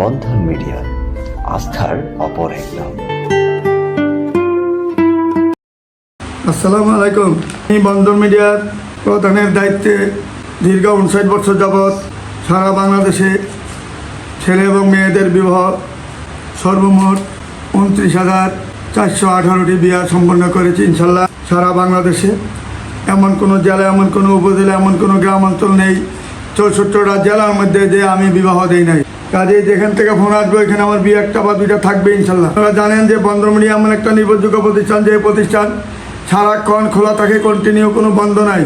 বন্ধন media, আস্থার অপর এক আসসালামু আলাইকুম। আমি বন্ধন মিডিয়ার প্রধানের দায়িত্বে দীর্ঘ উনষাট বছর যাবৎ সারা বাংলাদেশে ছেলে এবং মেয়েদের বিবাহ সর্বমোট উনত্রিশ হাজার চারশো আঠারোটি বিয়া সম্পন্ন করেছি ইনশাল্লাহ সারা বাংলাদেশে। এমন কোনো জেলা, এমন কোনো উপজেলা, এমন কোনো গ্রাম অঞ্চল নেই, চৌষট্টিটা জেলার মধ্যে যে আমি বিবাহ দেই নাই। কাজে যেখান থেকে ফোন আসবে, ওইখানে আমার বিয়ে একটা বা দুইটা থাকবে, ইনশাল্লাহ। আপনারা জানেন যে বন্দর মিডিয়া এমন একটা নির্ভরযোগ্য প্রতিষ্ঠান, যে প্রতিষ্ঠান সারাক্ষণ খোলা থাকে কন্টিনিউ কোনো বন্ধ নাই।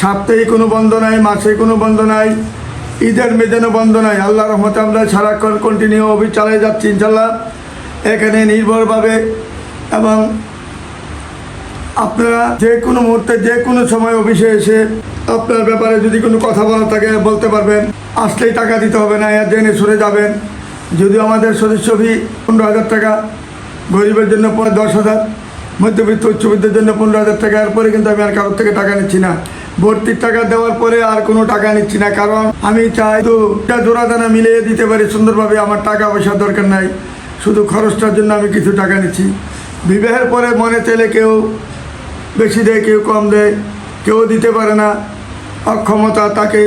সাপ্তাহিক কোনো বন্ধ নাই, মাসে কোনো বন্ধ নাই, ঈদের মেদিনও বন্ধ নাই। আল্লাহ রহমতে আমরা সারাক্ষণ কন্টিনিউ অফিস চালিয়ে যাচ্ছি, ইনশাল্লাহ। এখানে নির্ভরভাবে এবং আপনারা যে কোনো মুহূর্তে, যে কোনো সময় অফিসে এসে আপনার ব্যাপারে যদি কোনো কথা বলা থাকে, বলতে পারবেন। আসলেই টাকা দিতে হবে না, এর জেনে সরে যাবেন। যদিও আমাদের সদস্য ফি পনেরো হাজার টাকা, গরিবের জন্য দশ হাজার, মধ্যবিত্ত, উচ্চবিত্তের জন্য পনেরো হাজার টাকা, এরপরে কিন্তু আমি আর কারোর থেকে টাকা নিচ্ছি না। ভর্তির টাকা দেওয়ার পরে আর কোনো টাকা নিচ্ছি না, কারণ আমি চাই তো জোড়া দানা মিলিয়ে দিতে পারি, সুন্দরভাবে আমার টাকা পয়সার দরকার নাই। শুধু খরচটার জন্য আমি কিছু টাকা নিচ্ছি। বিবাহের পরে মনে চাইলে কেউ বেশি দেয়, কেউ কম দেয়, কেউ দিতে পারে না। অক্ষমতা তাকে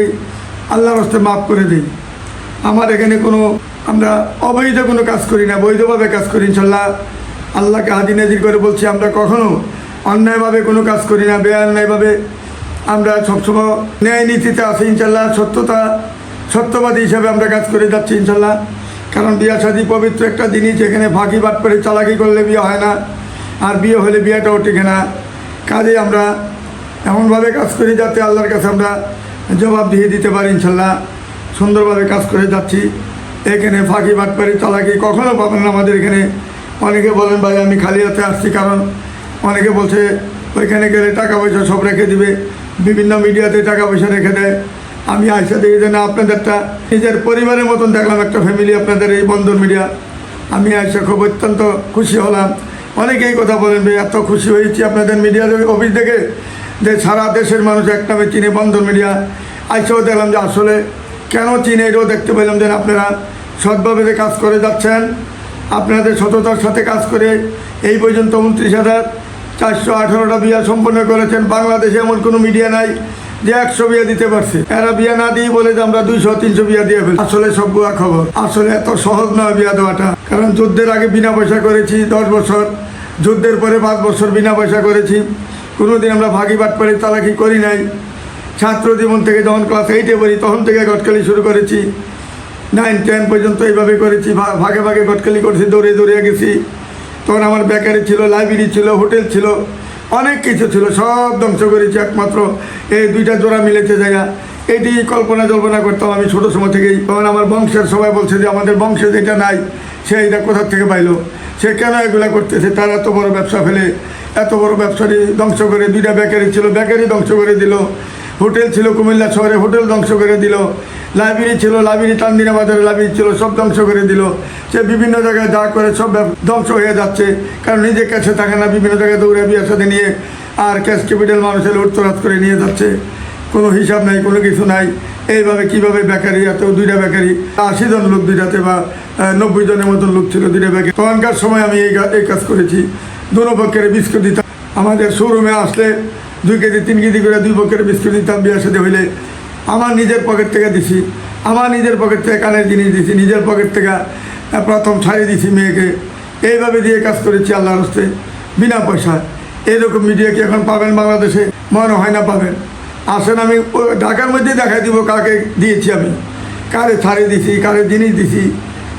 আল্লাহর হস্তে মাফ করে দিই আমার এখানে কোনো, আমরা অবৈধ কোনো কাজ করি না, বৈধভাবে কাজ করি ইনশাল্লাহ। আল্লাহকে হাজি নাজির করে বলছি, আমরা কখনো অন্যায়ভাবে কোনো কাজ করি না বেআন্যায়ভাবে আমরা সবসময় ন্যায় নীতিতে আছি ইনশাল্লাহ, সত্যতা, সত্যবাদী হিসাবে আমরা কাজ করে যাচ্ছি ইনশাল্লাহ। কারণ বিয়া শাদী পবিত্র একটা জিনিস এখানে ফাঁকি বাট করে চালাকি করলে বিয়ে হয় না, আর বিয়ে হলে বিয়েটাও টিকে না। কাজে আমরা এমনভাবে কাজ করি যাতে আল্লাহর কাছে আমরা জবাব দিয়ে দিতে পারি ইনশাল্লাহ সুন্দরভাবে কাজ করে যাচ্ছি। এখানে ফাঁকি বাটপারি চালাকি কখনও পাবেন না আমাদের এখানে। অনেকে বলেন, ভাই, আমি খালি হাতে আসছি কারণ অনেকে বলছে, ওইখানে গেলে টাকা পয়সা সব রেখে দিবে, বিভিন্ন মিডিয়াতে টাকা পয়সা রেখে দেয়। আমি আইসা দেখি যে, না, আপনাদেরটা নিজের পরিবারের মতন দেখলাম, একটা ফ্যামিলি আপনাদের এই বন্ধন মিডিয়া। আমি আইসা খুব অত্যন্ত খুশি হলাম। অনেকেই কথা বলেন, ভাই, এত খুশি হয়েছি আপনাদের মিডিয়া অফিস দেখে যে সারা দেশের মানুষ এক নামে চিনে বন্ধন মিডিয়া। আইসাও দেখলাম যে আসলে কেন চিনে এটাও দেখতে পেলাম যে আপনারা সৎভাবে কাজ করে যাচ্ছেন। আপনাদের সততার সাথে কাজ করে এই পর্যন্ত উনত্রিশ হাজার চারশো আঠারোটা বিয়া সম্পন্ন করেছেন। বাংলাদেশে এমন কোনো মিডিয়া নাই যে একশো বিয়া দিতে পারছে। এরা বিয়া না দিয়ে বলে যে আমরা দুইশো, তিনশো বিয়া দিয়ে ফেলি আসলে সব বুয়া খবর। আসলে এত সহজ নয় বিয়া দেওয়াটা। কারণ যুদ্ধের আগে বিনা পয়সা করেছি দশ বছর। যুদ্ধের পরে পাঁচ বছর বিনা পয়সা করেছি। কোনোদিন আমরা ভাগি বাটপাড়ি তালাকি করি নাই। ছাত্র জীবন থেকে যখন ক্লাস এইটে পড়ি, তখন থেকে গটকালি শুরু করেছি। নাইন টেন পর্যন্ত এইভাবে করেছি ভাগে ভাগে গটকালি করেছি, দৌড়ে দৌড়ে গেছি। তখন আমার বেকারি ছিল লাইব্রেরি ছিল, হোটেল ছিল, অনেক কিছু ছিল, সব ধ্বংস করেছি একমাত্র। এই দুইটা জোড়া মিলেছে জায়গা এটি কল্পনা জল্পনা করতাম আমি ছোটো সময় থেকেই। তখন আমার বংশের সবাই বলছে যে, আমাদের বংশে যেটা নাই, সে এটা কোথার থেকে পাইলো? সে কেন এগুলা করতেছে? তারা এত বড় ব্যবসা ফেলে এত বড় ব্যবসাটি ধ্বংস করে দুইটা বেকারি ছিল, বেকারি ধ্বংস করে দিল। হোটেল ছিল কুমিল্লা শহরে, হোটেল ধ্বংস করে দিল। লাইব্রেরি ছিল, লাইব্রেরি টান্দিনা বাজারে লাইব্রেরি ছিল, সব ধ্বংস করে দিল। সে বিভিন্ন জায়গায় যা করে সব ধ্বংস হয়ে যাচ্ছে। কারণ নিজে কাছে থাকে না, বিভিন্ন জায়গায় দৌড়ে বিয়ের সাথে নিয়ে আর ক্যাশ ক্যাপিটাল মানুষের উত্তরাত করে নিয়ে যাচ্ছে। কোনো হিসাব নাই, কোনো কিছু নাই। এইভাবে কীভাবে বেকারি, এত দুইটা বেকারি, আশি জন লোক দুইটাতে বা নব্বই জনের মতন লোক ছিল দুইটা বেকারি। তখনকার সময় আমি এই এই কাজ করেছি। দুনো পক্ষের বিস্কুট দিতাম। আমাদের শোরুমে আসলে দুই কেজি, তিন কেজি করে দুই পক্ষের বিস্কুট দিতাম বিয়ের সাথে হইলে। আমার নিজের পকেট থেকে দিছি। আমার নিজের পকেট থেকে কানের জিনিস দিছি। নিজের পকেট থেকে প্রথম শাড়ি দিছি মেয়েকে। এইভাবে দিয়ে কাজ করেছি আল্লাহর হস্তে, বিনা পয়সা এরকম মিডিয়া কি এখন পাবেন বাংলাদেশে? মনে হয় না পাবেন। আসেন আমি ঢাকার মধ্যে দেখাই দিব কাকে দিয়েছি আমি। কারে শাড়ি দিছি, কারে জিনিস দিছি,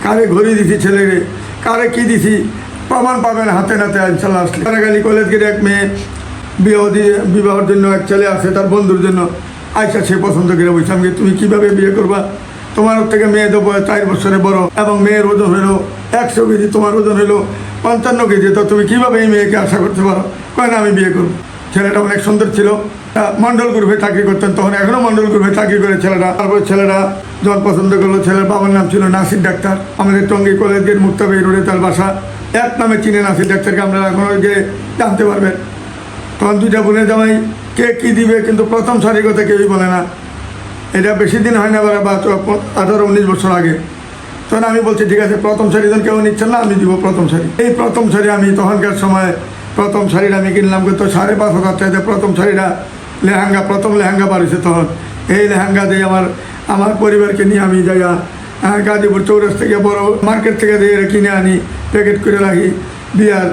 কারে ঘড়ি দিছি ছেলেরে, কারে কি দিছি। প্রমাণ পাবেন হাতে নাতে, ইনশাল্লাহ আসলে। কলেজ গেলে এক মেয়ে বিবাহ দিয়ে বিবাহের জন্য এক ছেলে আছে, তার বন্ধুর জন্য আইসা সে পছন্দ করে বলছে আমি তুমি কীভাবে বিয়ে করবা? তোমার থেকে মেয়ে দেবো চার বছরে বড় এবং মেয়ের ওজন হলো একশো কেজি, তোমার ওজন হলো পঞ্চান্ন কেজি। তো তুমি কীভাবে এই মেয়েকে আশা করতে পারো? কয়, না, আমি বিয়ে করব। ছেলেটা অনেক সুন্দর ছিল। তা মন্ডল গ্রুপে চাকরি করতেন, তখন এখনও মন্ডল গ্রুপে চাকরি করে ছেলেরা তারপর ছেলেরা যখন পছন্দ করল, ছেলের বাবার নাম ছিল নাসির ডাক্তার। আমাদের টঙ্গী কলেজ গেট মুক্তাবাই রোডে তার বাসা এক নামে চিনে নাসির ডাক্তারকে আমরা এখন ওই যে জানতে পারবেন। তখন দুইটা বোনের জামাই কে কী দিবে, কিন্তু প্রথম সারি কথা কেউই বলে না। এটা বেশি দিন হয় না বা আঠারো উনিশ বছর আগে। তখন আমি বলছি, ঠিক আছে, প্রথম শাড়ি যখন কেউ নিচ্ছেন না, আমি দিব প্রথম শাড়ি। এই প্রথম শাড়ি আমি তখনকার সময় প্রথম শাড়িটা আমি কিনলাম, কিন্তু সাড়ে পাঁচ হাজার চাইতে প্রথম শাড়িটা লেহেঙ্গা, প্রথম লেহেঙ্গা বাড়িছে তখন। এই লেহেঙ্গা দিয়ে আমার আমার পরিবারকে নিয়ে আমি যাইয়া গাজীপুর চৌরাস থেকে বড় মার্কেট থেকে দিয়ে কিনে আনি, প্যাকেট করে রাখি বিয়ার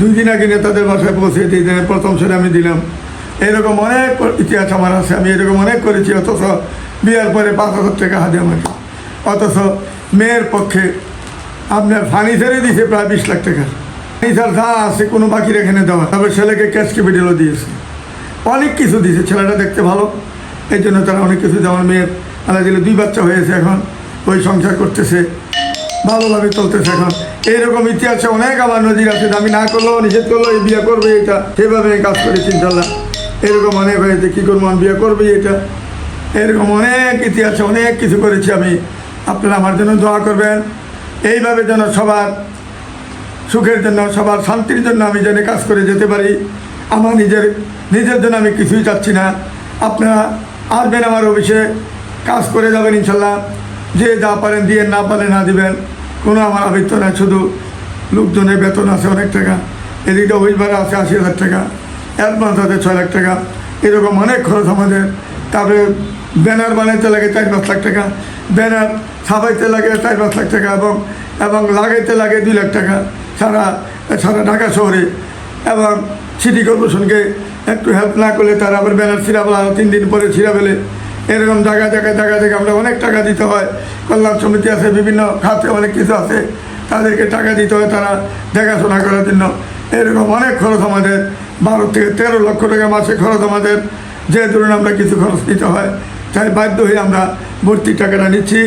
দুই দিন আগে তাদের বাসায় পৌঁছে দিয়ে দিনে প্রথম সেটা আমি দিলাম। এরকম অনেক ইতিহাস আমার আছে, আমি এরকম অনেক করেছি, অথচ বিয়ার পরে পাঁচ হাজার টাকা হাতে আমাকে। অথচ মেয়ের পক্ষে আপনার ফার্নিচারে দিয়েছে প্রায় বিশ লাখ টাকা। ফার্নিচার যা আছে কোনো বাকি রেখে দেওয়া। তারপর ছেলেকে ক্যাশ ক্যাপিটালও দিয়েছে। অনেক কিছু দিয়েছে, ছেলেটা দেখতে ভালো। এই জন্য তারা অনেক কিছু যেমন মেয়ের আল্লাহ দিলে দুই বাচ্চা হয়েছে এখন ওই সংসার করতেছে। ভালোভাবে চলতেছে এখন। এইরকম ইতিহাসে অনেক আমার নজির আছে আমি না করলেও নিষেধ করল এই বিয়ে করবে, এটা সেভাবে কাজ করেছি ইনশাল্লাহ। এরকম অনেক হয়েছে, কী করব, আমি বিয়ে করবে এটা। এরকম অনেক ইতিহাসে অনেক কিছু করেছি আমি। আপনারা আমার জন্য দোয়া করবেন। এইভাবে যেন সবার সুখের জন্য, সবার শান্তির জন্য আমি যেন কাজ করে যেতে পারি। আমার নিজের নিজের জন্য আমি কিছুই চাচ্ছি না। আপনারা আসবেন আমার অফিসে, কাজ করে যাবেন ইনশাল্লাহ। যে যা পারেন দিয়ে না পারেন না দিবেন, কোনো আমার আবৃত্ত নাই, শুধু লোকজনের বেতন আছে অনেক টাকা, এদিকে অফিস ভাড়া আছে আশি হাজার টাকা, অ্যাডভান্স আছে ছয় লাখ টাকা, এরকম অনেক খরচ আমাদের। তারপরে ব্যানার বানাইতে লাগে চার পাঁচ লাখ টাকা, ব্যানার ছাপাইতে লাগে চার পাঁচ লাখ টাকা এবং এবং লাগাইতে লাগে দুই লাখ টাকা সারা সারা ঢাকা শহরে। এবং সিটি কর্পোরেশনকে একটু হেল্প না করলে তারা আবার ব্যানার ছিঁড়া তিন দিন পরে ছিঁড়া ফেলে। এরকম জায়গায় জায়গায় জায়গায় জায়গায় আমরা অনেক টাকা দিতে হয়। কল্যাণ সমিতি আছে, বিভিন্ন খাতে অনেক কিছু আছে। তাদেরকে টাকা দিতে হয় তারা দেখাশোনা করার জন্য। এরকম অনেক খরচ আমাদের। বারো থেকে তেরো লক্ষ টাকা মাসে খরচ আমাদের। যে ধরুন আমরা কিছু খরচ নিতে হয়, তাই বাধ্য হয়ে আমরা ভর্তির টাকাটা নিচ্ছি।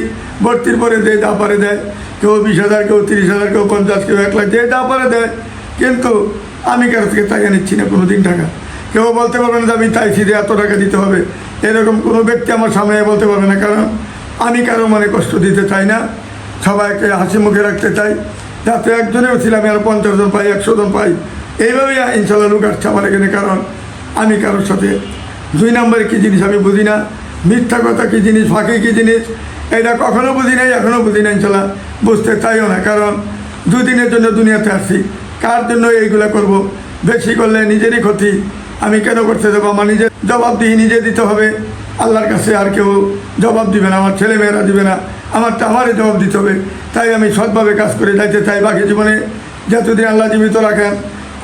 ভর্তির পরে যে যা পারে দেয়, কেউ বিশ হাজার, কেউ তিরিশ হাজার, কেউ পঞ্চাশ, কেউ এক লাখ, যে যা পারে দেয়। কিন্তু আমি কারও থেকে তাই নিচ্ছি না কোনো দিন টাকা। কেউ বলতে পারবে না যে আমি চাইছি যে এত টাকা দিতে হবে। এরকম কোনো ব্যক্তি আমার সামনে বলতে পারবে না, কারণ আমি কারও মনে কষ্ট দিতে চাই না, সবাইকে হাসি মুখে রাখতে চাই। যাতে একজনেও ছিল, আমি আর পঞ্চাশ জন পাই, একশো জন পাই। এইভাবেই ইনশাল্লাহ লোক আসছে আমার এখানে, কারণ আমি কারোর সাথে দুই নম্বরে কী জিনিস আমি বুঝি না। মিথ্যা কথা কী জিনিস, ফাঁকি কী জিনিস, এটা কখনো বুঝি নাই এখনও বুঝি না ইনশাল্লাহ। বুঝতে চাইও না, কারণ দুদিনের জন্য দুনিয়াতে আসছি। কার জন্য এইগুলো করব? বেশি করলে নিজেরই ক্ষতি। আমি কেন করতে দেবো? আমার নিজের জবাবদিহি নিজে দিতে হবে। আল্লাহর কাছে আর কেউ জবাব দিবে না, আমার ছেলে মেয়েরা দিবে না। আমারটা আমারই জবাব দিতে হবে। তাই আমি সৎভাবে কাজ করে যাইতে চাই। বাকি জীবনে যতদিন আল্লাহ জীবিত রাখেন,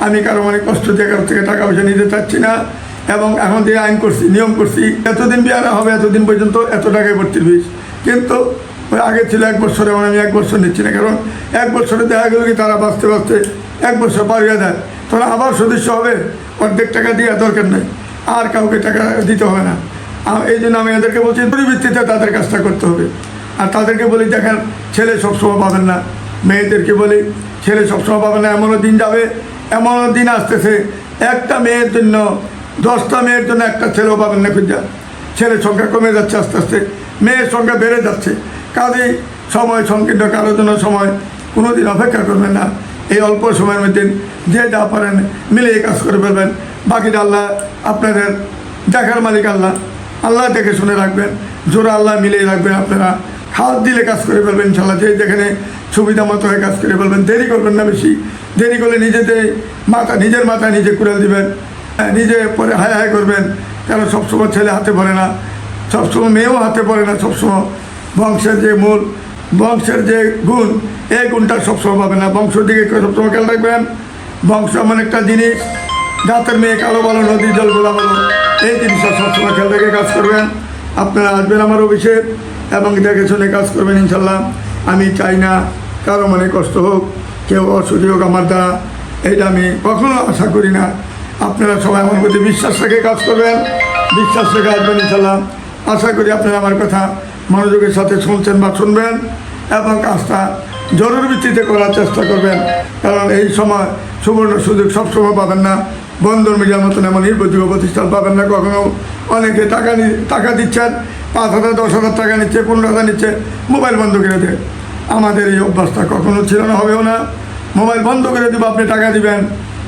আমি কারও অনেক কষ্ট দিয়ে কারও থেকে টাকা পয়সা নিতে চাচ্ছি না। এবং এখন যে আইন করছি, নিয়ম করছি, এতদিন বিয়ারা হবে, এতদিন পর্যন্ত এত টাকায় ভর্তির ফিস কিন্তু ওই আগে ছিল এক বছরে, এখন আমি এক বছর নিচ্ছি না। কারণ এক বছরে দেখা গেল কি তারা বাঁচতে বাঁচতে এক বছর পার হয়ে যায়। তোরা আবার সদস্য হবে? অর্ধেক টাকা দেওয়া দরকার নেই। আর কাউকে টাকা দিতে হবে না। এই জন্য আমি এদেরকে বলছি, পরিবৃত্তিতে তাদের কাজটা করতে হবে। আর তাদেরকে বলি, দেখেন, ছেলে সবসময় পাবেন না। মেয়েদেরকে বলি, ছেলে সবসময় পাবেন না, এমনও দিন যাবে, এমনও দিন আসতেছে। একটা মেয়ের জন্য, দশটা মেয়ের জন্য একটা ছেলেও পাবেন না খুঁজা। ছেলের সংখ্যা কমে যাচ্ছে আস্তে আস্তে। মেয়ের সংখ্যা বেড়ে যাচ্ছে। কাজেই সময় সংকীর্ণ, কারোর জন্য সময় কোনো দিন অপেক্ষা করবেন না। এই অল্প সময়ের মধ্যে যে যা পারেন মিলিয়ে কাজ করে ফেলবেন। বাকিটা আল্লাহ আপনাদের দেখার মালিক আল্লাহ। আল্লাহ দেখে শুনে রাখবেন, জোরে আল্লাহ মিলিয়ে রাখবেন আপনারা। হাত দিলে কাজ করে ফেলবেন ইনশাল্লাহ যে যেখানে সুবিধা মতো হয়ে কাজ করে ফেলবেন। দেরি করবেন না বেশি। দেরি করলে নিজেদের মাথা, নিজের মাথায় নিজে কুড়াল দিবেন। নিজে পরে হায় হায় করবেন। কারণ সবসময় ছেলে হাতে পড়ে না। সবসময় মেয়েও হাতে পড়ে না। সবসময় বংশের যে মূল বংশের যে গুণ, এই গুণটা সবসময় পাবে না। বংশের দিকে সবসময় খেয়াল রাখবেন। বংশ এমন একটা জিনিস, জাতের মেয়ে কালো বলো নদীর জল গোলা বলো, এই জিনিসটা সবসময় খেয়াল রেখে কাজ করবেন। আপনারা আসবেন আমার অফিসে এবং দেখে শুনে কাজ করবেন ইনশাল্লাহ আমি চাই না কারও মনে কষ্ট হোক, কেউ অসুখী হোক আমার দ্বারা। এইটা আমি কখনো আশা করি না। আপনারা সবাই আমার প্রতি বিশ্বাস রেখে কাজ করবেন। বিশ্বাস রেখে আসবেন ইনশাল্লাহ আশা করি আপনারা আমার কথা মনোযোগের সাথে শুনছেন বা শুনবেন এবং কাজটা জরুরি ভিত্তিতে করার চেষ্টা করবেন। কারণ এই সময় সুবর্ণ সুযোগ সবসময় পাবেন না। বন্ধন মিডিয়ার মতন এমন নির্ভরযোগ্য প্রতিষ্ঠান পাবেন না কখনো। অনেকে টাকা টাকা দিচ্ছেন, পাঁচ হাজার, দশ হাজার টাকা নিচ্ছে, পনেরো হাজার নিচ্ছে, মোবাইল বন্ধ করে দেয় আমাদের এই অভ্যাসটা কখনো ছিল না, হবেও না। মোবাইল বন্ধ করে দেবো, আপনি টাকা দিবেন।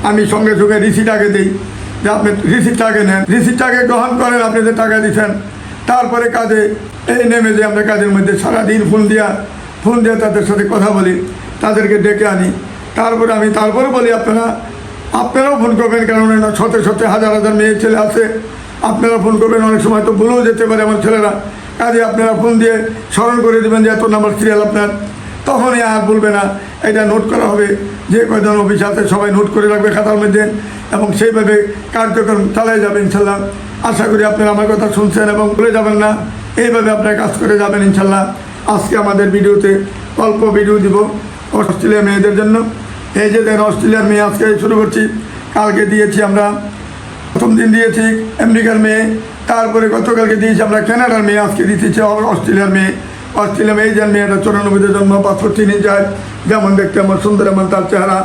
আমি সঙ্গে সঙ্গে রিসিট আগে দিই। যে আপনি রিসিটটা আগে নেন। রিসিটটা আগে গ্রহণ করেন, আপনি যে টাকা দিচ্ছেন তারপরে কাজে এই নেমে যে আমরা কাজের মধ্যে সারাদিন ফোন দিয়া, ফোন দিয়ে তাদের সাথে কথা বলি, তাদেরকে ডেকে আনি। তারপরে আমি তারপরে বলি, আপনারা, আপনারাও ফোন করবেন কারণ শতে শতে হাজার হাজার মেয়ে ছেলে আছে। আপনারা ফোন করবেন, অনেক সময় তো ভুলেও যেতে পারে আমার ছেলেরা। কাজে আপনারা ফোন দিয়ে স্মরণ করে দেবেন যে এত নাম্বার সিরিয়াল আপনার। তখনই আর বলবে না, এটা নোট করা হবে। যে কয়জন অফিস আছে সবাই নোট করে রাখবে খাতার মধ্যে এবং সেইভাবে কার্যক্রম চালাই যাবে ইনশাল্লাহ। আশা করি আপনারা আমার কথা শুনছেন এবং ভুলে যাবেন না। এইভাবে আপনারা কাজ করে যাবেন ইনশাল্লাহ। আজকে আমাদের ভিডিওতে অল্প ভিডিও দিব অস্ট্রেলিয়া মেয়েদের জন্য। এই যে দেখেন, অস্ট্রেলিয়ার মেয়ে আজকে শুরু করছি। কালকে দিয়েছি আমরা, প্রথম দিন দিয়েছি আমেরিকার মেয়ে। তারপরে গতকালকে দিয়েছি আমরা কানাডার মেয়ে। আজকে দিতেছি অস্ট্রেলিয়ার মেয়ে। অস্ট্রেলিয়া মেয়ে যে মেয়েটা চৌরানব্বইতে জন্ম পাসপোর্ট চিনি যায় যেমন দেখতে আমার সুন্দর এমন তার চেহারা।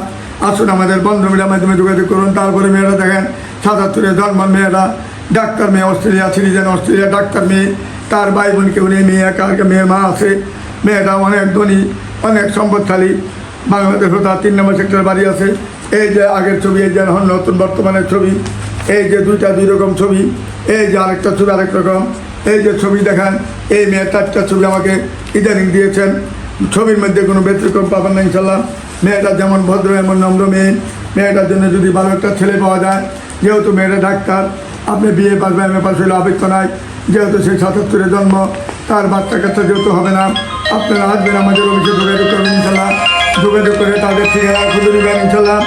আসুন আমাদের বন্ধু মিডিয়ার মাধ্যমে যোগাযোগ করুন। তারপরে মেয়েরা দেখেন, সাতাত্তরে জন্ম মেয়েরা ডাক্তার মেয়ে অস্ট্রেলিয়া সিটিজেন অস্ট্রেলিয়া ডাক্তার মেয়ে। তার ভাই বোন কেউ নেই মেয়ে একা মেয়ের মা আছে। মেয়েটা অনেক ধনী, অনেক সম্পদশালী। বাংলাদেশও তার তিন নম্বর সেক্টর বাড়ি আছে। এই যে আগের ছবি, এই যে এখন নতুন বর্তমানের ছবি, এই যে দুইটা দুই রকম ছবি, এই যে আরেকটা ছবি আরেক রকম। এই যে ছবি দেখান, এই মেয়ের চারটা ছবি আমাকে ইদানিং দিয়েছেন। ছবির মধ্যে কোনো ব্যতিক্রম পাবেন না ইনশাল্লাহ মেয়েটা যেমন ভদ্র, এমন নম্র মেয়ে। মেয়েটার জন্য যদি ভালো একটা ছেলে পাওয়া যায়, যেহেতু মেয়েটা ডাক্তার আপনি বিয়ে পাস এম এ পাস হলে আবেগ নাই। যেহেতু সেই সাতাত্তরে জন্ম, তার বাচ্চা কাচ্চা যেহেতু হবে না, আপনারা আসবেন আমাদের অফিসে যোগাযোগ করবেন ইনশাল্লাহ। যোগাযোগ করে তাদের ঠিকানা খুঁজে নেবেন ইনশাল্লাহ।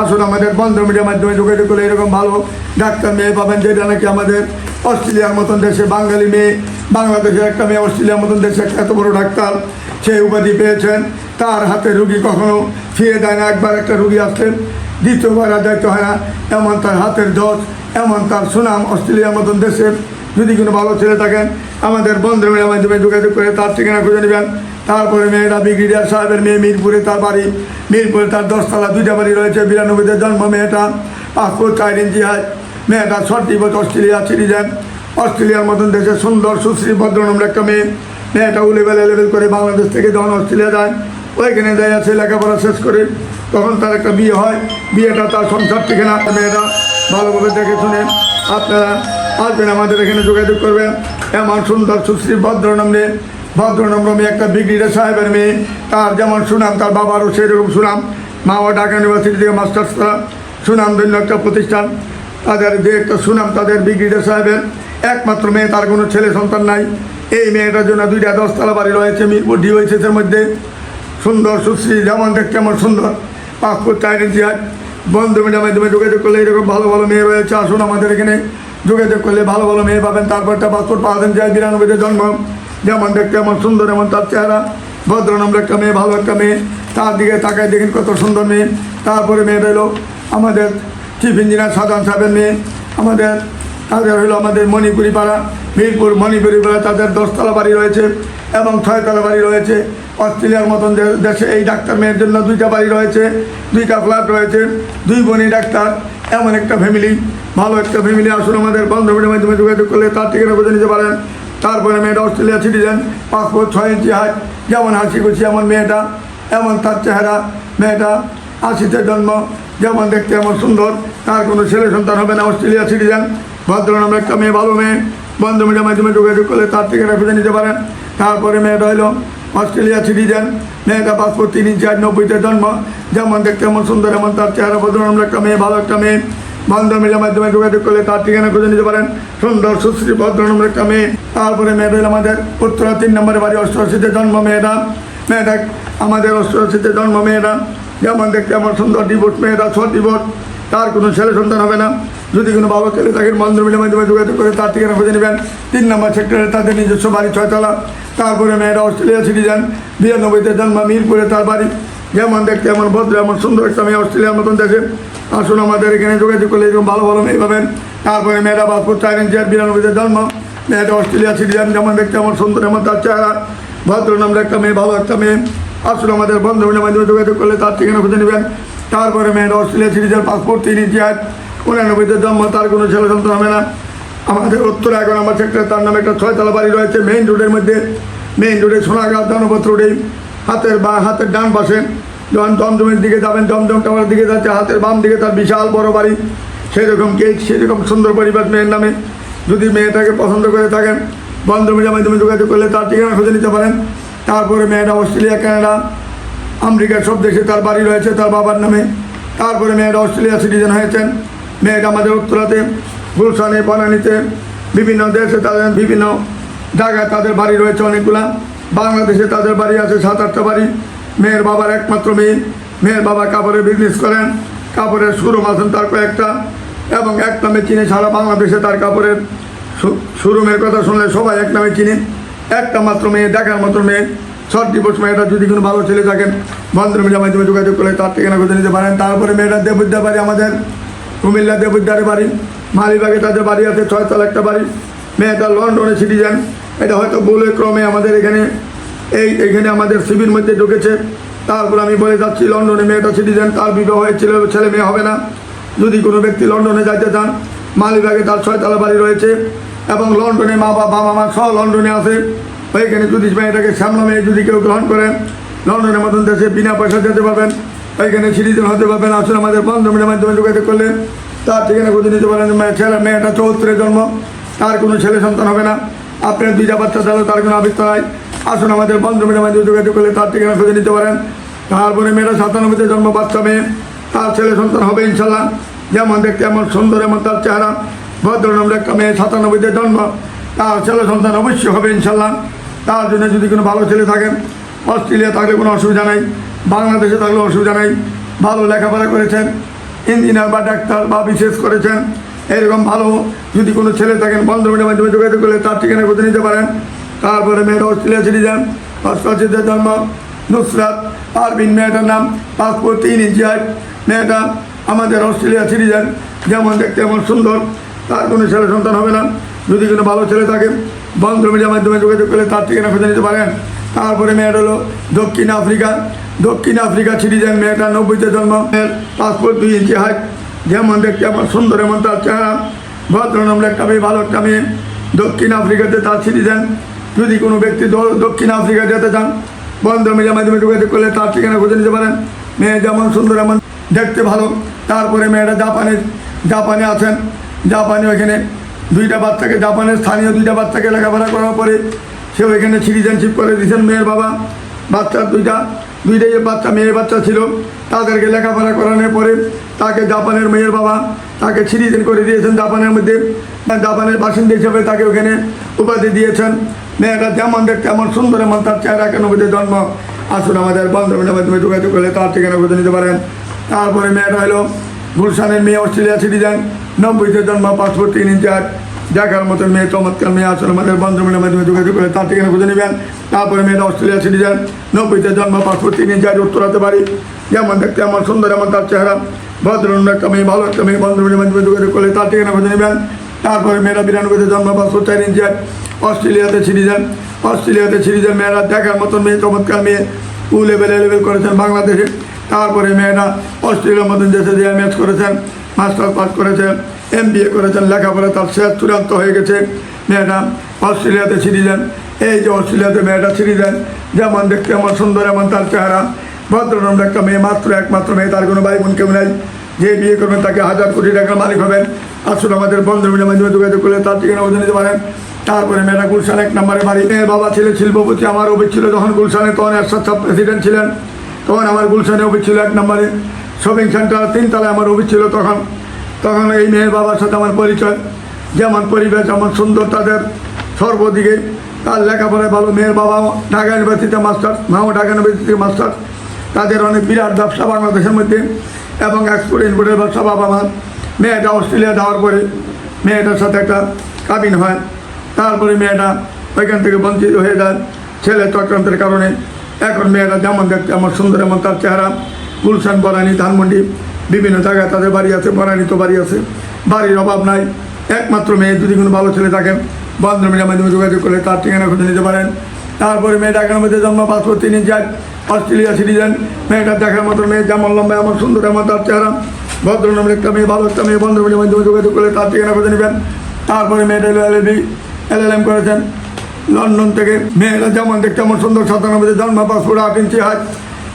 আসুন আমাদের বন্ধ মিডিয়ার মাধ্যমে যোগাযোগ করে এরকম ভালো ডাক্তার মেয়ে পাবেন, যেটা নাকি আমাদের অস্ট্রেলিয়ার মতন দেশে বাঙালি মেয়ে, বাংলাদেশের একটা মেয়ে অস্ট্রেলিয়ার মতন দেশে একটা এত বড় ডাক্তার সেই উপাধি পেয়েছেন। তার হাতে রুগী কখনো ফিরে দেয় না। একবার একটা রুগী আসছেন দ্বিতীয়বার আর দায়িত্ব হয় না। এমন তার হাতের যশ এমন তার সুনাম অস্ট্রেলিয়ার মতন দেশের। যদি কোনো ভালো ছেলে থাকেন, আমাদের বন্ধু মেয়ের মাধ্যমে যোগাযোগ করে তার ঠিকানা খুঁজে নেবেন। তারপরে মেয়েরা ব্রিগেডিয়ার সাহেবের মেয়ে মিরপুরে তার বাড়ি। মিরপুরে তার দশতলা দুইটা বাড়ি রয়েছে, বিরানব্বইতে জন্ম মেয়েটা। পাসপোর্ট চার ইঞ্চি হয় মেয়েটা ছটি বছর অস্ট্রেলিয়া সিটিজেন অস্ট্রেলিয়ার মতন দেশে সুন্দর, সুশ্রী ভদ্র ভদ্রনম্র একটা মেয়ে। মেয়েটা লেভেল লেভেল করে বাংলাদেশ থেকে যখন অস্ট্রেলিয়া যায় ওইখানে যায় আছে লেখাপড়া শেষ করে তখন তার একটা বিয়ে হয়। বিয়েটা তার সংসার থেকে না, মেয়েরা ভালোভাবে দেখে শুনে আপনারা আসবেন, আমাদের এখানে যোগাযোগ করবেন। এমন সুন্দর সুশ্রী ভদ্রনম্রে ভদ্রনম্র মেয়ে একটা ব্রিগেডিয়ার সাহেবের মেয়ে, তার যেমন সুনাম, তার বাবারও সেরকম সুনাম। মা ও ঢাকা ইউনিভার্সিটি থেকে মাস্টার্স করা সুনাম ধন্য একটা প্রতিষ্ঠান। তাদের যে একটা সুনাম, তাদের ব্রিগেডিয়ার সাহেবের। একমাত্র মেয়ে, তার কোনো ছেলে সন্তান নাই। এই মেয়েটার জন্য দুইটা দশতলা বাড়ি রয়েছে, মিরপুর ডিওইসেসের মধ্যে। সুন্দর, সুশ্রী, যেমন দেখতে আমার সুন্দর। পাসপোর্ট ইঞ্চি হাট বন্ধু মিডিয়ার মাধ্যমে যোগাযোগ করলে এরকম ভালো ভালো মেয়ে রয়েছে। আসুন আমাদের এখানে যোগাযোগ করলে ভালো ভালো মেয়ে পাবেন। তারপর একটা পাসপোর্ট পাওয়া যায় বিরানব্বইতে জন্ম। যেমন দেখতে এমন সুন্দর, এমন তার চেহারা। ভদ্র নম্র একটা মেয়ে, ভালো একটা মেয়ে। তার দিকে তাকায় দেখেন কত সুন্দর মেয়ে। তারপরে মেয়ে এলো আমাদের চিফ ইঞ্জিনিয়ার সাধারণ সাহেবের মেয়ে। আমাদের, তাদের হলো আমাদের মণিপুরি পাড়া মিরপুর মণিপুরি পাড়া তাদের দশতলা বাড়ি রয়েছে এবং ছয়তলা বাড়ি রয়েছে। অস্ট্রেলিয়ার মতন দেশে এই ডাক্তার মেয়ের জন্য দুইটা বাড়ি রয়েছে, দুইটা ফ্ল্যাট রয়েছে, দুই বোনই ডাক্তার, এমন একটা ফ্যামিলি ভালো একটা ফ্যামিলি আসুন আমাদের বান্ধবীর মাধ্যমে যোগাযোগ করলে তার ঠিকানা খুঁজে নিতে পারেন। তারপরে মেয়েটা অস্ট্রেলিয়া সিটিজেন পাসপোর্ট ছয় ইঞ্চি হাইট যেমন হাসি খুশি এমন মেয়েটা, এমন তার চেহারা মেয়েটা আশিতে জন্ম, যেমন দেখতে এমন সুন্দর, তার কোনো ছেলে সন্তান হবে না, অস্ট্রেলিয়া সিটিজেন ভদ্রনাম একটা মেয়ে, ভালো মেয়ে। বন্ধু মিডিয়ার মাধ্যমে যোগাযোগ করলে তার ঠিকানা খুঁজে নিতে পারেন। তারপরে মেয়েটা হলো অস্ট্রেলিয়া সিটিজেন। মেয়েটা পাসপোর্ট তিন ইঞ্চি আট নব্বইতে জন্ম। যেমন দেখতে এমন সুন্দর, এমন তার চেহারা ভদ্রনাম একটা মেয়ে, ভালো একটা মেয়ে। বন্ধু মিডিয়ার মাধ্যমে যোগাযোগ করলে তার ঠিকানা খুঁজে নিতে পারেন। সুন্দর, সুশ্রী ভদ্রনাম একটা মেয়ে। তারপরে মেয়েটা হলো আমাদের উত্তরা তিন নম্বরে বাড়ি, অষ্টআশিতে জন্ম মেয়েটা। মেয়েটা আমাদের অষ্টআশিতে জন্ম মেয়েটা। যেমন দেখতে আমার সুন্দর ডিভোর্স মেয়েরা ছ ডিভোর্স, তার কোনো ছেলে সন্তান হবে না। যদি কোনো ভালো ছেলে বন্ধু মিলে মাধ্যমে যোগাযোগ করে, তার ঠিকানা খুঁজে নেবেন। তিন নম্বর সেক্টরে তাদের নিজস্ব বাড়ি ছয়তলা। তারপরে মেয়েরা অস্ট্রেলিয়া সিটিজেন। বিরানব্বইতে জন্ম, মিরপুরে তার বাড়ি। যেমন দেখতে এমন ভদ্র, এমন সুন্দর একটা মেয়ে অস্ট্রেলিয়ার মতন দেশে। আসুন আমাদের এখানে যোগাযোগ করলে এরকম ভালো ভালো মেয়ে পাবেন। তারপরে মেয়েরা পাসপোর্ট চার আর বিরানব্বইতে জন্ম। মেয়েটা অস্ট্রেলিয়া সিটিজেন। যেমন দেখতে আমার সুন্দর, এমন তার চেহারা। ভদ্র নামের একটা মেয়ে, ভালো একটা মেয়ে। আসলে আমাদের বন্ধুদের মাধ্যমে যোগাযোগ করলে তার ঠিকানা খুঁজে নেবেন। তারপরে মেয়েরা অস্ট্রেলিয়া সিরিজের পাসপোর্ট তিন আট উনানব্বইতে জন্ম, তার কোনো ছেলে সন্তান হবে না। আমাদের উত্তর এখন আমার সেক্টরে তার নামে একটা ছয়তলা বাড়ি রয়েছে মেইন রোডের মধ্যে। মেইন রোডে সোনাগাঁও ধনপত রোডে হাতের বা হাতের ডান পাশে যখন দমদমের দিকে যাবেন, দমদম টাওয়ার দিকে যাচ্ছে, হাতের বাম দিকে তার বিশাল বড় বাড়ি। সেরকম কেক সেরকম সুন্দর পরিবার মেয়ের নামে। যদি মেয়েটাকে পছন্দ করে থাকেন, বন্ধ মিডিয়ার মাধ্যমে যোগাযোগ করলে তার ঠিকানা খুঁজে নিতে পারেন। তারপরে মেয়েটা অস্ট্রেলিয়া, কানাডা, আমেরিকার সব দেশে তার বাড়ি রয়েছে তার বাবার নামে। তারপরে মেয়েটা অস্ট্রেলিয়া সিটিজেন হয়েছেন। মেয়েটা আমাদের উত্তরাতে, গুলশানে, বনানীতে, বিভিন্ন দেশে তাদের বিভিন্ন জায়গায় তাদের বাড়ি রয়েছে অনেকগুলা। বাংলাদেশে তাদের বাড়ি আছে সাত আটটা বাড়ি। মেয়ের বাবার একমাত্র মেয়ে। মেয়ের বাবা কাপড়ের বিজনেস করেন, কাপড়ের শোরুম আছেন তার কয়েকটা। এবং এক নামে চিনে সারা বাংলাদেশে তার কাপড়ের শোরুমের কথা শুনলে সবাই এক নামে চিনে। একটা মাত্র মেয়ে, দেখার মাত্র মেয়ে। শর্ট ডিভোর্স মেয়েটা যদি কোনো ভালো ছেলে থাকেন বন্ধুর মিডিয়ার মাধ্যমে যোগাযোগ করে তার ঠিকানা খুঁজে নিতে পারেন। তারপরে মেয়েটা দেবুদ্দার বাড়ি, আমাদের কুমিল্লা দেবুদ্দারের বাড়ি। মালিবাগে তাদের বাড়ি আছে, ছয়তলা একটা বাড়ি। মেয়েটা লন্ডনে সিটিজেন এটা হয়তো বলে ক্রমে আমাদের এখানে, এই এখানে আমাদের শিবির মধ্যে ঢুকেছে। তারপর আমি বলে যাচ্ছি, লন্ডনে মেয়েটা সিটিজেন তার বিবাহ হয়েছিল, ছেলে মেয়ে হবে না। যদি কোনো ব্যক্তি লন্ডনে যাইতে চান, মালিবাগে তার ছয়তলা বাড়ি রয়েছে। এবং লন্ডনে মা বাবা বাবা মা সহ লন্ডনে আছে। ওইখানে যদি মেয়েটাকে সামনে মেয়ে যদি কেউ গ্রহণ করেন লন্ডনের মতন দেশে বিনা পয়সা যেতে পারবেন, ওইখানে সিটিজেন হতে পারবেন আসলে আমাদের বন্ধ মিডিয়ার মাধ্যমে যোগাযোগ করলে। তার ঠিকানা খুঁজে নিতে পারেন ছেলে মেয়েটা চৌত্রে জন্ম, তার কোনো ছেলে সন্তান হবে না। আপনার দুইটা বাচ্চা তাহলে তার কোনো আবিষ্কার নাই। আসুন আমাদের বন্ধ মিডিয়ার মাধ্যমে যোগাযোগ করলে তার ঠিকানা খুঁজে নিতে পারেন। তারপরে মেয়েটা সাতানব্বইতে জন্ম, বাচ্চা মেয়ে, তার ছেলে সন্তান হবে ইনশাল্লাহ যেমন দেখতে, এমন সুন্দর, এমন তার চেহারা। ভদ্রনম্র একটা মেয়ে সাতানব্বইতে জন্ম। তার ছেলে সন্তান অবশ্যই হবে, ইনশাল্লাহ। তার জন্য যদি কোনো ভালো ছেলে থাকেন অস্ট্রেলিয়া থাকলে কোনো অসুবিধা নেই, বাংলাদেশে থাকলে অসুবিধা নেই, ভালো লেখাপড়া করেছেন, ইঞ্জিনিয়ার বা ডাক্তার বা বিশেষ করেছেন, এরকম ভালো যদি কোনো ছেলে থাকেন বন্ধ মিডিয়ার মাধ্যমে যোগাযোগ করলে তার ঠিকানা খুঁজে নিতে পারেন। তারপরে মেয়েটা অস্ট্রেলিয়া সিটিজেন, অস্ট্রেলিয়াতে জন্ম, নুসরাত পারবিন মেয়েটার নাম পাসপোর্ট তিন ইঞ্চি মেয়েটা আমাদের অস্ট্রেলিয়া সিটিজেন, যেমন দেখতে এমন সুন্দর। তার কোনো ছেলে সন্তান হবে না। যদি কোনো ভালো ছেলে থাকে বন্ধ মিডিয়ার মাধ্যমে যোগাযোগ করলে তার ঠিকানা খুঁজে নিতে পারেন। তারপরে মেয়েটা হলো দক্ষিণ আফ্রিকা। দক্ষিণ আফ্রিকা সিটিজেন, মেয়েটা নব্বইতে জন্ম। মেয়ের পাসপোর্ট দুই ইঞ্চি হাইট যেমন দেখতে এমন সুন্দর, এমন তার চেহারা। ভদ্র ভদ্রনম্র একটা মেয়ে, ভালো একটা মেয়ে। দক্ষিণ আফ্রিকাতে তার সিটিজেন। যদি কোনো ব্যক্তি দক্ষিণ আফ্রিকা যেতে চান বন্ধ মিডিয়ার মাধ্যমে যোগাযোগ করলে তার ঠিকানা খুঁজে নিতে পারেন। মেয়ে যেমন সুন্দর, এমন দেখতে ভালো। তারপরে মেয়েটা জাপানে জাপানে আছেন। জাপানে ওইখানে দুইটা বাচ্চাকে জাপানের স্থানীয় দুইটা বাচ্চাকে লেখাপড়া করার পরে সে ওইখানে সিটিজেনশিপ করে দিয়েছেন মেয়ের বাবা। বাচ্চার দুইটা, দুইটাই বাচ্চা, মেয়ের বাচ্চা ছিল, তাদেরকে লেখাপড়া করানোর পরে তাকে জাপানের মেয়ের বাবা তাকে সিটিজেন করে দিয়েছেন জাপানের মধ্যে। জাপানের বাসিন্দা হিসেবে তাকে ওখানে উপাধি দিয়েছেন। মেয়েটা যেমন দেখতে এমন সুন্দর এমন তার চেহারা কেন জন্ম। আসুন আমাদের বান্ধবের মাধ্যমে যোগাযোগ করলে তার ঠিকানা খুঁজে নিতে পারেন। তারপরে মেয়েটা হলো গুলশানের মেয়ে অস্ট্রেলিয়া সিটিজেন নব্বইতে জন্ম, পাসপোর্ট তিন ইঞ্চি আট দেখার মতন মেয়ে, চমৎকার মেয়ে আসলে আমাদের বান্ধবের মাধ্যমে যোগাযোগ করে তার ঠিকানা খুঁজে নেবেন। তারপরে মেয়েটা অস্ট্রেলিয়া সিটিজেন নব্বইতে জন্ম, পাসপোর্ট তিন ইঞ্চি আট উত্তরাতে পারি যেমন দেখতে এমন সুন্দর এমন তার চেহারা। ভদ্রনন্দ একটা মেয়ে, ভালো একটা মেয়ে বান্ধবের মাধ্যমে যোগাযোগ করলে তার ঠিকানা খুঁজে নেবেন। তারপরে মেয়েরা বিরানব্বইতে জন্ম, পাসপোর্ট চার ইঞ্চি আট অস্ট্রেলিয়াতে সিটিজেন অস্ট্রেলিয়াতে সিটিজেন মেয়েরা দেখার মতন মেয়ে, চমৎকার মেয়ে। উ লেভেল লেভেল করেছেন বাংলাদেশে। তারপরে মেয়েরা অস্ট্রেলিয়ার মতন দেশে যে ম্যাচ করেছেন। মাস্টার পাস করেছেন এম বি এ করেছেন, লেখাপড়া তার শেষ চূড়ান্ত হয়ে গেছে। মেয়েটা অস্ট্রেলিয়াতে সিটিজেন এই যে অস্ট্রেলিয়াতে মেয়েটা সিটিজেন যেমন দেখতে আমার সুন্দর, এমন তার চেহারা। ভদ্রনম্র একটা মেয়ে, মাত্র একমাত্র মেয়ে, তার কোনো ভাই বোন কেউ নেই। যে বিয়ে করবেন তাকে হাজার কোটি টাকার মালিক হবেন। আসুন আমাদের বন্ধু মিলের মাধ্যমে যোগাযোগ করলে তার ঠিকানা বুঝে নিতে পারেন। তারপরে মেয়েরা গুলশান এক নম্বরে বাড়ি। মেয়ের বাবা ছিল শিল্পপতি, আমার অভিক ছিল যখন গুলশানে, তখন এরশাদ সাহেব প্রেসিডেন্ট ছিলেন। তখন আমার গুলশানে অভিক ছিল এক নম্বরে। শপিং সেন্টার, তিনতলায় আমার অভিক ছিল তখন। তখন এই মেয়ের বাবার সাথে আমার পরিচয়। যেমন পরিবেশ, যেমন সুন্দর তাদের সর্বদিকে। তার লেখাপড়ায় ভালো। মেয়ের বাবা ঢাকা ইউনিভার্সিটিতে মাস্টার মাও ঢাকা ইউনিভার্সিটিতে মাস্টার তাদের অনেক বিরাট ব্যবসা বাংলাদেশের মধ্যে এবং এক্সপোর্ট ইনপোর্টের ব্যবসা বাবা মা। মেয়েটা অস্ট্রেলিয়া যাওয়ার পরে মেয়েটার সাথে একটা কাবিন হয়। তারপরে মেয়েটা ওইখান থেকে বঞ্চিত হয়ে যায়। ছেলে চক্রান্তের কারণে এখন মেয়েরা যেমন দেখতে আমার সুন্দর এমন তার চেহারা গুলশান বরানি ধানমন্ডি, বিভিন্ন জায়গায় তাদের বাড়ি আছে বরানি তো বাড়ি আছে। বাড়ির অভাব নাই। একমাত্র মেয়ে, যদি কোনো ভালো ছেলে থাকেন বন্ধুমিলের মাধ্যমে যোগাযোগ করলে তার ঠিকানা খুঁজে নিতে পারেন। তারপরে মেয়েটা এখানের মধ্যে জন্ম পাসপোর্ট তিনি যায় অস্ট্রেলিয়া সিটিজেন মেয়েটা দেখার মতো মেয়ে, যেমন লম্বা, এমন সুন্দর, এমন তার চেহারা। ভদ্রনামের একটা মেয়ে, ভালো একটা মেয়ে বন্ধুমিলের মাধ্যমে যোগাযোগ করলে তার ঠিকানা খুঁজে নেবেন। তারপরে মেয়েটা এল এল এল এল এম করেছেন। লন্ডন থেকে মেয়েরা যেমন দেখতে এমন সুন্দর সাতানব্বই জন্ম পাসপোর্ট আট ইঞ্চি হাত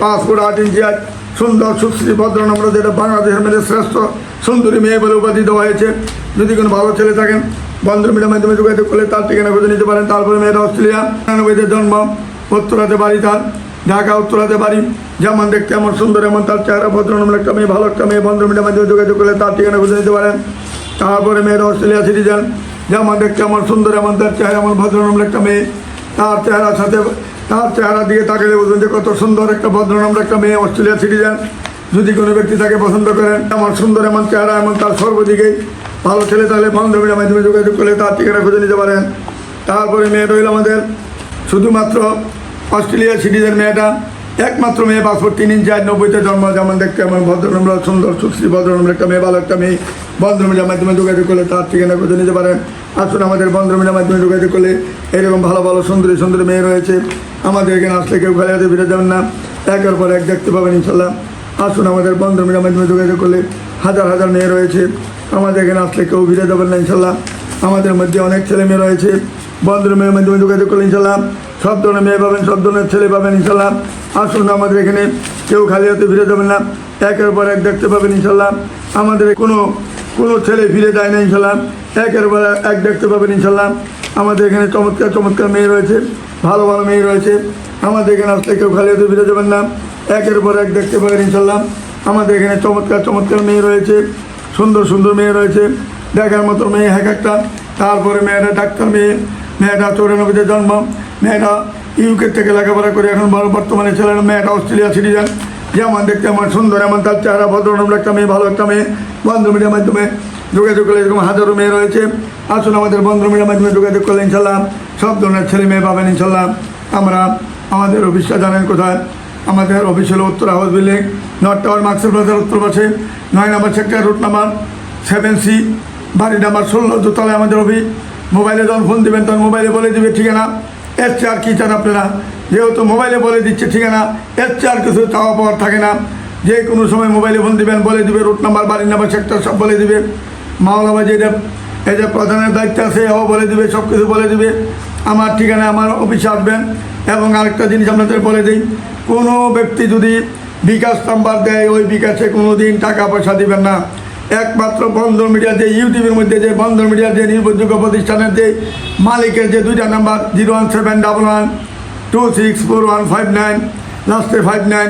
পাসপোর্ট আট ইঞ্চি হাত সুন্দর সুশ্রী ভদ্র ভদ্রনম্র যেটা বাংলাদেশের মধ্যে শ্রেষ্ঠ সুন্দরী মেয়ে বলে উপাধি দেওয়া হয়েছে। যদি কোনো ভালো ছেলে থাকেন, বন্ধুর মিলের মাধ্যমে যোগাযোগ করলে তার ঠিকানা খুঁজে নিতে পারেন। তারপরে মেয়েরা অস্ট্রেলিয়া। নিরানব্বইতে জন্ম, উত্তরাতে বাড়ি তার, ঢাকা, উত্তরাতে বাড়ি। যেমন দেখতে এমন সুন্দর, এমন তার চেহারা, ভদ্র ভদ্রনম্র একটা মেয়ে, ভালো একটা মেয়ে বন্ধু মিডিয়ার মাধ্যমে যোগাযোগ করলে তার ঠিকানা খুঁজে নিতে পারেন। তারপরে মেয়েরা অস্ট্রেলিয়া সিটিজেন। যেমন দেখতে এমন সুন্দর, এমন তার চেহারা, এমন ভদ্রনম্র একটা মেয়ে। তার চেহারার সাথে তার চেহারা দিয়ে তাকালে বলবেন যে কত সুন্দর একটা ভদ্রনাম একটা মেয়ে অস্ট্রেলিয়া সিটিজেন। যদি কোনো ব্যক্তি তাকে পছন্দ করেন আমার সুন্দর এমন চেহারা এমন তার সর্বদিকেই ভালো ছেলে, তাহলে বান্ধবীর মাধ্যমে যোগাযোগ করলে তার ঠিকানা খুঁজে নিতে পারেন। তারপরে মেয়ে রইল আমাদের। শুধুমাত্র অস্ট্রেলিয়া সিটিজেন মেয়েটা। একমাত্র মেয়ে পাসপোর্ট তিন ইঞ্চি আট নব্বইতে জন্ম, যেমন দেখতে আমার ভদ্রনম্র সুন্দর সুশ্রী ভদ্রনম্র একটা মেয়ে ভালো, একটা মেয়ে বন্ধুমিডিয়ার মাধ্যমে যোগাযোগ করলে তার ঠিকানা খুঁজে নিতে পারেন। আসুন আমাদের বন্ধুমিডিয়ার মাধ্যমে যোগাযোগ করলে এরকম ভালো ভালো, সুন্দরী সুন্দরী মেয়ে রয়েছে। আমাদের এখানে আসলে কেউ খেলাতে ফিরে যাবেন না। একের পর এক দেখতে পাবেন ইনশাল্লাহ। আসুন আমাদের বন্ধুমিডিয়ার মাধ্যমে যোগাযোগ করলে হাজার হাজার মেয়ে রয়েছে। আমাদের এখানে আসলে কেউ ফিরে যাবেন না ইনশাল্লাহ। আমাদের মধ্যে অনেক ছেলে মেয়ে রয়েছে। বন্ধুর মেয়ের মাধ্যমে যোগাযোগ করলে ইনশাল্লাহ সব ধরনের মেয়ে পাবেন, সব ধরনের ছেলে পাবেন ইনশাল্লাহ আসুন আমাদের এখানে, কেউ খালি হাতে ফিরে যাবেন না। একের পর এক দেখতে পাবেন ইনশাল্লাহ আমাদের কোনো কোনো ছেলে ফিরে যায় না ইনশাল্লাহ একের পর এক দেখতে পাবেন ইনশাল্লাহ আমাদের এখানে চমৎকার চমৎকার মেয়ে রয়েছে, ভালো ভালো মেয়ে রয়েছে। আমাদের এখানে আসলে কেউ খালি হাতে ফিরে যাবেন না। একের পর এক দেখতে পাবেন ইনশাল্লাহ আমাদের এখানে চমৎকার চমৎকার মেয়ে রয়েছে, সুন্দর সুন্দর মেয়ে রয়েছে। দেখার মতো মেয়ে এক একটা। তারপরে মেয়েরা ডাক্তার মেয়ে মেয়েটা চৌরানব্বইতে জন্ম, মেয়েটা ইউকে থেকে লেখাপড়া করে এখন বর্তমানে ছেলে, মেয়েটা অস্ট্রেলিয়া সিটিজেন। যেমন দেখতে আমার সুন্দর, এমন তার চেহারা, ভদ্রনম্র একটা মেয়ে, ভালো একটা মেয়ে বন্ধু মিডিয়ার মাধ্যমে যোগাযোগ করলে এরকম হাজারো মেয়ে রয়েছে। আসুন আমাদের বন্ধু মিডিয়ার মাধ্যমে যোগাযোগ করলে ইনশাল্লাহ সব ধরনের ছেলে মেয়ে পাবেন ইনশাল্লাহ। আমরা আমাদের অফিসটা জানেন কোথায়? আমাদের অফিস হলো উত্তর হাউস বিল্ডিং, নর্থ টাওয়ার মার্কসের প্লাজার উত্তর পাশে। নয় নম্বর sector route number seven C বাড়ি নাম্বার ষোলো, দোতলায় আমাদের অফিস। মোবাইলে যখন ফোন দেবেন, তখন মোবাইলে বলে দিবে, ঠিকানা এর চেয়ে আর কী চান আপনারা? যেহেতু মোবাইলে বলে দিচ্ছে, ঠিকানা এর চেয়ে আর কিছু চাওয়া পাওয়ার থাকে না। যে কোনো সময় মোবাইলে ফোন দিবেন, বলে দিবে রুট নাম্বার বাড়ির নাম্বার সেক্টর সব বলে দিবে। মাওলাবা যেটা যে প্রধানের দায়িত্ব আছে ও বলে দিবে সব কিছু বলে দিবে। আমার ঠিকানা, আমার অফিসে আসবেন। এবং আরেকটা জিনিস আপনাদের বলে দিই, কোনো ব্যক্তি যদি বিকাশ নাম্বার দেয়, ওই বিকাশে কোনো দিন টাকা পয়সা দিবেন না। একমাত্র বন্ধন মিডিয়া, যে ইউটিউবের মধ্যে যে বন্ধন মিডিয়া যে নির্ভরযোগ্য প্রতিষ্ঠানের যে মালিকের যে দুইটা number, zero one seven double one, two six four one five nine লাস্টে ফাইভ নাইন,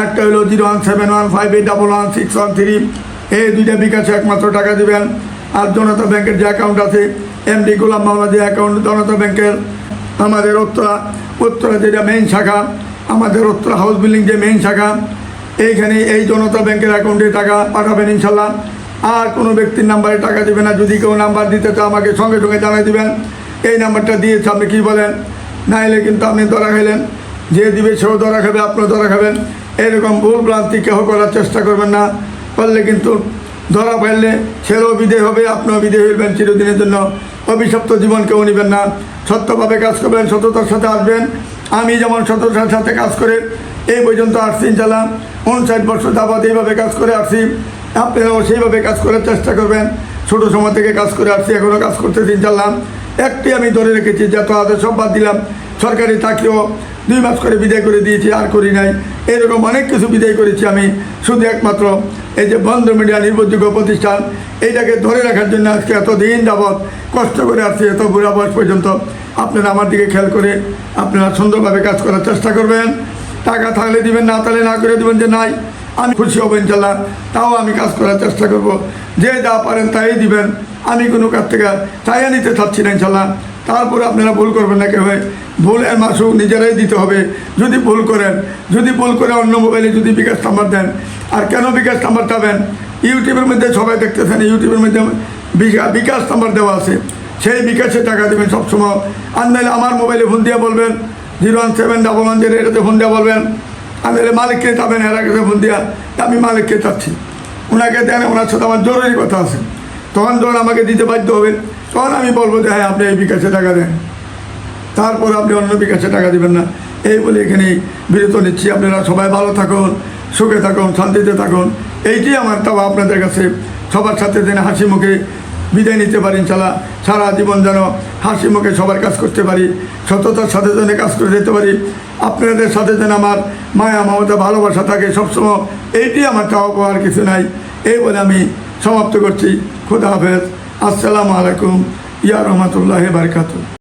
আটটা হলো zero one seven one five eight double one six one three. এই দুইটা বিকাশে একমাত্র টাকা দিবেন। আর জনতা ব্যাংকের যে অ্যাকাউন্ট আছে, এমডি গোলাম মামলা যে অ্যাকাউন্ট জনতা ব্যাংকের আমাদের উত্তরা উত্তরা যেটা মেইন শাখা, আমাদের উত্তরা হাউস বিল্ডিং যে মেইন শাখা এইখানে এই জনতা ব্যাংকের অ্যাকাউন্টে টাকা পাঠাবেন ইনশাল্লাহ আর কোনো ব্যক্তির নাম্বারে টাকা দেবে না। যদি কেউ নাম্বার দিতে তো আমাকে সঙ্গে সঙ্গে জানাই দিবেন। এই নাম্বারটা দিয়েছে আপনি কী বলেন? নাইলে কিন্তু আপনি ধরা খাইলেন। যে দিবে সেও ধরা খাবে, আপনিও ধরা খাবেন। এরকম ভুল ভ্রান্তি কেহ করার চেষ্টা করবেন না। করলে কিন্তু ধরা ফেললে ছেলেও বিদেয় হবে, আপনিও বিদেয় হইবেন চিরদিনের জন্য। অভিশপ্ত জীবন কেউ নেবেন না। সত্যভাবে কাজ করবেন, সততার সাথে আসবেন। আমি যেমন সততার সাথে কাজ করে এই পর্যন্ত আসছি ইনশাল্লাহ উনষাট বছর যাবৎ এইভাবে কাজ করে আসছি। আপনারাও সেইভাবে কাজ করার চেষ্টা করবেন। ছোটো সময় থেকে কাজ করে আসছি এখনও কাজ করতেছি ইনশাল্লাহ একটি আমি ধরে রেখেছি, যত আদের সব বাদ দিলাম। সরকারি চাকরিও দুই মাস করে বিদায় করে দিয়েছি, আর করি নাই। এরকম অনেক কিছু বিদায় করেছি আমি, শুধু একমাত্র এই যে বন্ধ মিডিয়া নির্ভরযোগ্য প্রতিষ্ঠান, এইটাকে ধরে রাখার জন্য আজকে এত দিন যাবৎ কষ্ট করে আসছি, এত বুড়া বয়স পর্যন্ত। আপনারা আমার দিকে খেয়াল করে আপনারা সুন্দরভাবে কাজ করার চেষ্টা করবেন। টাকা থাকলে দিবেন, না তাহলে না করে দিবেন যে নাই, আমি খুশি হব ইনশাল্লাহ। তাও আমি কাজ করার চেষ্টা করব। যে যা পারেন তাই দিবেন। আমি কোনো কাজ থেকে চাইয়া নিতে চাচ্ছি না ইনশাল্লাহ। তারপরে আপনারা ভুল করবেন না কে কেউ ভুলের মাসুক নিজেরাই দিতে হবে। যদি ভুল করেন, যদি ভুল করে অন্য মোবাইলে যদি বিকাশ নাম্বার দেন, আর কেন বিকাশ নাম্বার চাবেন ইউটিউবের মধ্যে সবাই দেখতেছেন, ইউটিউবের মধ্যে বিকা- বিকাশ নাম্বার দেওয়া আছে। সেই বিকাশে টাকা দেবেন সবসময়। আর নাহলে আমার মোবাইলে ফোন দিয়ে বলবেন zero one seven double one zero এটাতে ফোন দিয়ে বলবেন। আমি নাহলে মালিককে চাবেন? এর কাছে ফোন দিয়া। আমি মালিককে চাচ্ছি। ওনাকে দেন ওনার সাথে আমার জরুরি কথা আছে। তখন যখন আমাকে দিতে বাধ্য হবেন, তখন আমি বলব যে হ্যাঁ আপনি এই বিকাশে টাকা দেন। তারপর আপনি অন্য বিকাশে টাকা দেবেন না। এই বলে এখানেই বিরত নিচ্ছি। আপনারা সবাই ভালো থাকুন, সুখে থাকুন, শান্তিতে থাকুন। এইটি আমার তাও আপনাদের কাছে। সবার সাথে যেন হাসি মুখে বিদায় নিতে পারি, ইনশাল্লাহ সারা জীবন যেন হাসি মুখে সবার কাজ করতে পারি, সততার সাথে যেন কাজ করে যেতে পারি। আপনাদের সাথে যেন আমার মায়া, মমতা, ভালোবাসা থাকে, সবসময় এইটি আমার চাওয়া পাওয়ার কিছু নাই। এই বলে আমি সমাপ্ত করছি। খুদা হাফেজ। আসসালামু আলাইকুম। ইয়া রহমতুল্লাহ বারকাতু